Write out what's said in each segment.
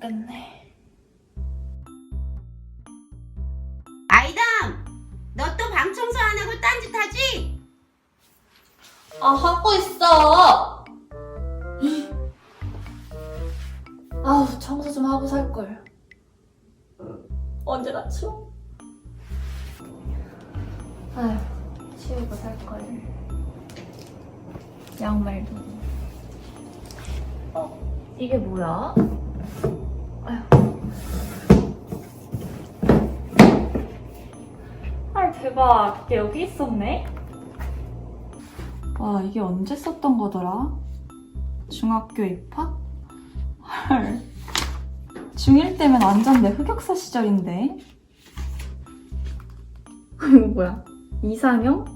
죽겠네. 아이담! 너 또 방 청소 안 하고 딴짓 하지? 아, 하고 있어! 아우, 청소 좀 하고 살걸. 언제나 치워? 아휴, 치우고 살걸. 양말도. 어, 이게 뭐야? 아휴. 헐, 대박. 이게 여기 있었네? 와, 이게 언제 썼던 거더라? 중학교 입학? 헐. 중1 때면 완전 내 흑역사 시절인데? 이거 뭐야? 이상형?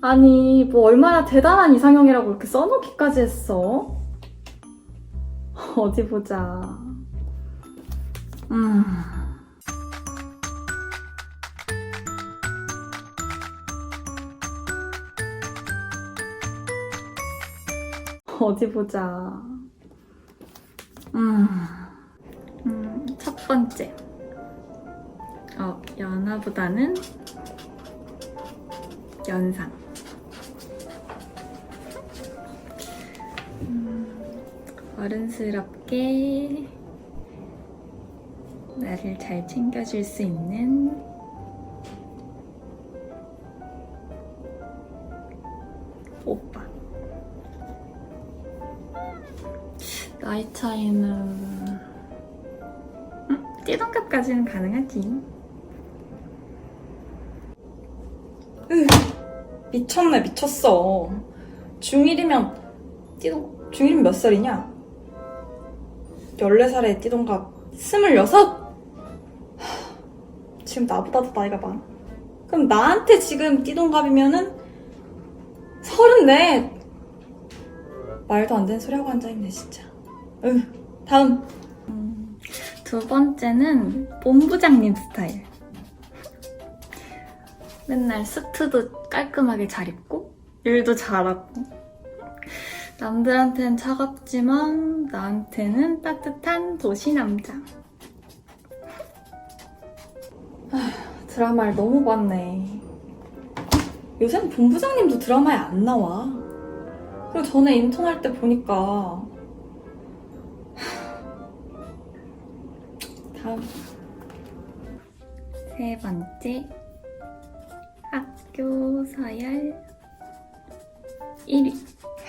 아니, 뭐 얼마나 대단한 이상형이라고 이렇게 써놓기까지 했어? 어디 보자. 음. 어디 보자. 음, 음, 첫 번째. 어, 연하보다는 연상. 어른스럽게 나를 잘 챙겨줄 수 있는 오빠. 나이 차이는 음, 띠동갑까지는 가능하지. 미쳤네 미쳤어 중1이면 띠동 중1이면 몇 살이냐? 14살에 띠동갑 26? 하, 지금 나보다도 나이가 많아 그럼 나한테 지금 띠동갑이면은 34 말도 안 되는 소리 하고 앉아있네 진짜 으 다음 두 번째는 본부장님 스타일. 맨날 수트도 깔끔하게 잘 입고, 일도 잘하고. 남들한테는 차갑지만, 나한테는 따뜻한 도시 남자. 드라마를 너무 봤네 요새는 본부장님도 드라마에 안 나와 그리고 전에 인턴할 때 보니까 다음 세 번째, 학교 서열 1위.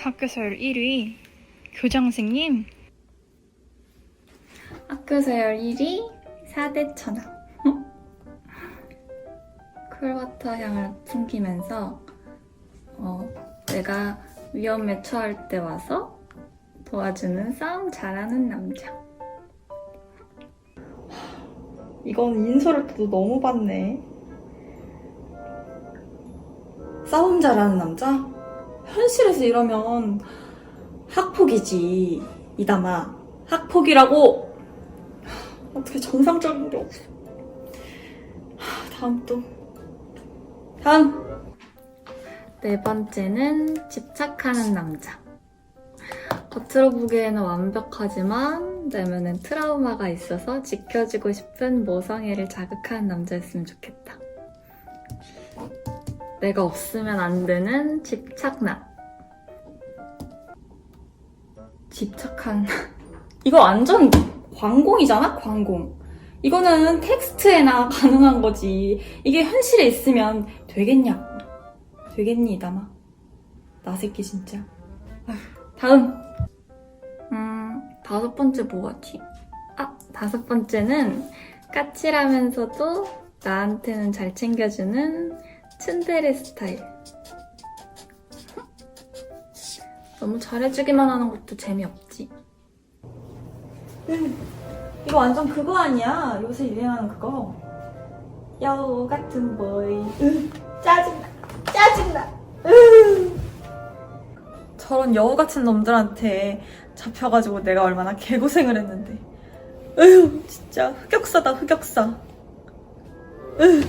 학교 서열 1위 교장 선생님 학교 서열 1위, 4대 천왕. 쿨워터 향을 풍기면서, 어, 내가 위험에 처할 때 와서 도와주는 싸움 잘하는 남자. 이건 인서를 때도 너무 봤네 싸움 잘하는 남자? 현실에서 이러면 학폭이지 이담아 학폭이라고. 어떻게 정상적인 게 없어. 하, 다음 또. 다음. 네 번째는 집착하는 남자. 겉으로 보기에는 완벽하지만 내면엔 트라우마가 있어서 지켜주고 싶은 모성애를 자극하는 남자였으면 좋겠다. 내가 없으면 안 되는 집착남. 집착한 이거 완전 광공이잖아 광공. 이거는 텍스트에나 가능한 거지. 이게 현실에 있으면 되겠냐고 되겠니 이담아 나 새끼 진짜. 아휴, 다음. 음, 다섯 번째 뭐가지? 아, 다섯 번째는 까칠하면서도 나한테는 잘 챙겨주는 츤데레 스타일. 너무 잘해주기만 하는 것도 재미없지. 이거 완전 그거 아니야 요새 유행하는 그거 여우 같은 보이 으, 짜증나 짜증나 으. 저런 여우 같은 놈들한테 잡혀가지고 내가 얼마나 개고생을 했는데 으휴 진짜 흑역사다 흑역사 으.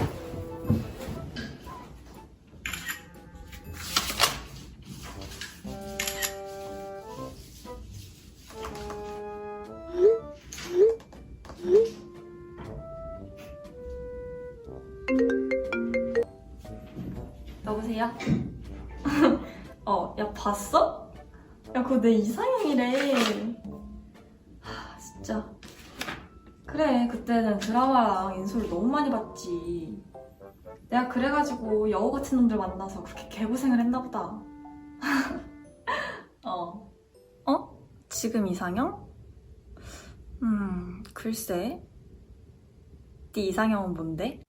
봤어? 야, 그거 내 이상형이래. 하, 진짜. 그래, 그때는 드라마랑 인솔을 너무 많이 봤지. 내가 그래가지고 여우 같은 놈들 만나서 그렇게 개고생을 했나 보다. 어. 어? 지금 이상형? 음, 글쎄. 네 이상형은 뭔데?